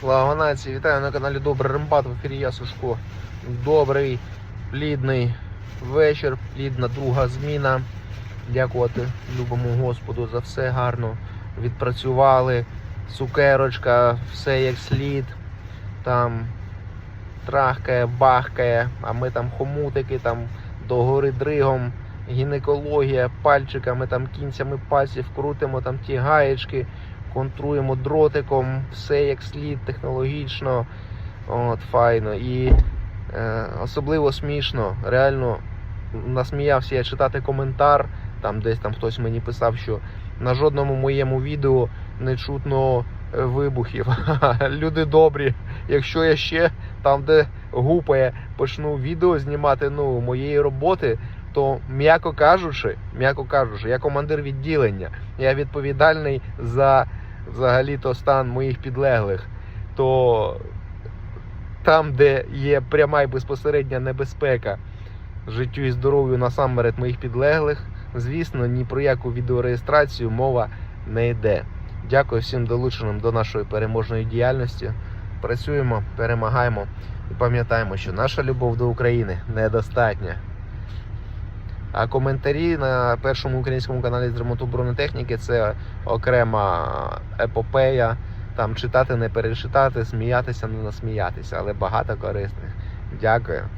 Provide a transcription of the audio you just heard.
Слава нації, вітаю на каналі Добрий Рембат. В ефірі я Сушко. Добрий, плідний вечір, плідна друга зміна. Дякувати любому Господу за все гарно. Відпрацювали. Цукерочка, все як слід. Там трахкає, бахкає, а ми там хомутики, там догори дригом, гінекологія, пальчиками, там кінцями пальців крутимо там ті гаєчки контруємо дротиком, все як слід, технологічно, от, файно. І е, особливо смішно, реально насміявся я читати коментар, там десь там хтось мені писав, що на жодному моєму відео не чутно е, вибухів. Люди добрі, якщо я ще там, де гупає, почну відео знімати ну, моєї роботи, то м'яко кажучи, м'яко кажучи, я командир відділення, я відповідальний за взагалі-то стан моїх підлеглих, то там, де є пряма і безпосередня небезпека життю і здоров'ю насамперед моїх підлеглих, звісно, ні про яку відеореєстрацію мова не йде. Дякую всім долученим до нашої переможної діяльності. Працюємо, перемагаємо і пам'ятаємо, що наша любов до України недостатня. А коментарі на першому українському каналі з ремонту бронетехніки це окрема епопея. Там читати, не перечитати, сміятися, не насміятися, але багато корисних. Дякую.